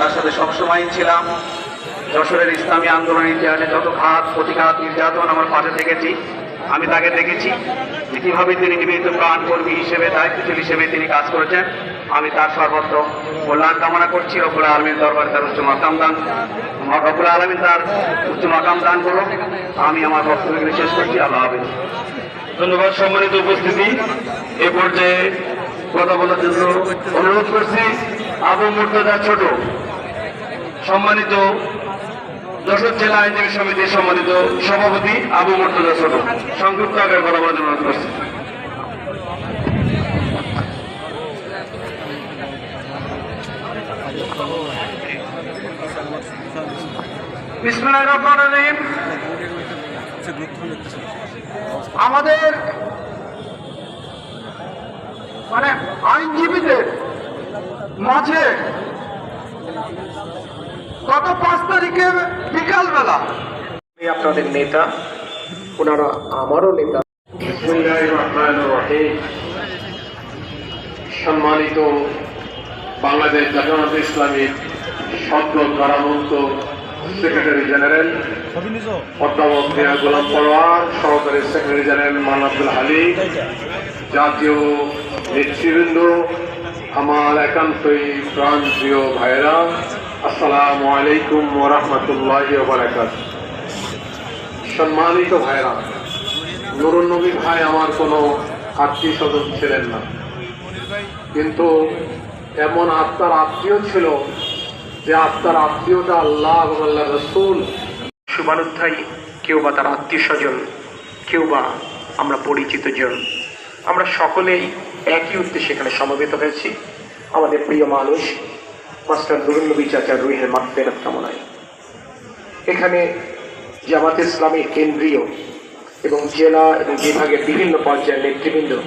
তার সাথে সবসময় ছিলাম। যশোরের ইসলামী আন্দোলনের ইতিহাসে যত ঘাত, প্রতিঘাত, নির্যাতন আমার পাশে থেকেছি, আমি তাকে দেখেছি। কীভাবে তিনি নিবেদিত প্রাণ কর্মী হিসেবে, দায়িত্বশীল হিসেবে তিনি কাজ করেছেন। আমি তার সর্বত্র কল্যাণ কামনা করছি। রকুল আলমীর দরবারে তার উচ্চ মাকাম দান রকুল আলমী তার উচ্চ মাকাম দান করুন আমি আমার বক্তব্য শেষ করছি। আল্লাহ হাফেজ। ধন্যবাদ সম্মানিত উপস্থিতি। এ পর্যায়ে কথা বলার জন্য অনুরোধ করছি, আবু মুর্তজা ছোট, সম্মানিত যশোর জেলা আইনজীবী সমিতির সম্মানিত সভাপতি আবু মুর্তজা ছোট, সংক্ষিপ্ত আকারে কথা বলার জন্য অনুরোধ করছি। আমাদের মানে আইনজীবীদের মাঝে গত পাঁচ তারিখে বিকালবেলা আপনাদের নেতা, ওনারা আমারও নেতা। সম্মানিত বাংলাদেশ জামাত ইসলামীর সদ্য কারামুক্ত সেক্রেটারি জেনারেল অধ্যাপক মিয়া গোলাম পরোয়ার, সহকারী সেক্রেটারি জেনারেল মান আব্দুল হালি জাতীয় নেতৃবৃন্দ, আমার একান্তই প্রাণ প্রিয় ভাইরা আসসালামু আলাইকুম ওরহমতুল্লাহ বারাকাত সম্মানিত ভাইরা নুরুন নবী ভাই আমার কোনো আত্মীয় স্বজন ছিলেন না। কিন্তু এমন আত্মার আত্মীয় ছিল যে আত্মার আত্মীয়তা আল্লাহ এবং আল্লাহ রসুল। শুভানুধ্যায়ী, কেউ বা তার আত্মীয় স্বজন, কেউ বা আমরা পরিচিত জন। আমরা সকলেই একই উদ্দেশ্যে এখানে সমবেত হয়েছি। আমাদের প্রিয় মানুষ, মাস্টার নুরুল নবী চাচার রুহের মাত্রের কামনায়। এখানে জামাত ইসলামী কেন্দ্রীয় এবং জেলা এবং বিভাগের বিভিন্ন পর্যায়ের নেতৃবৃন্দ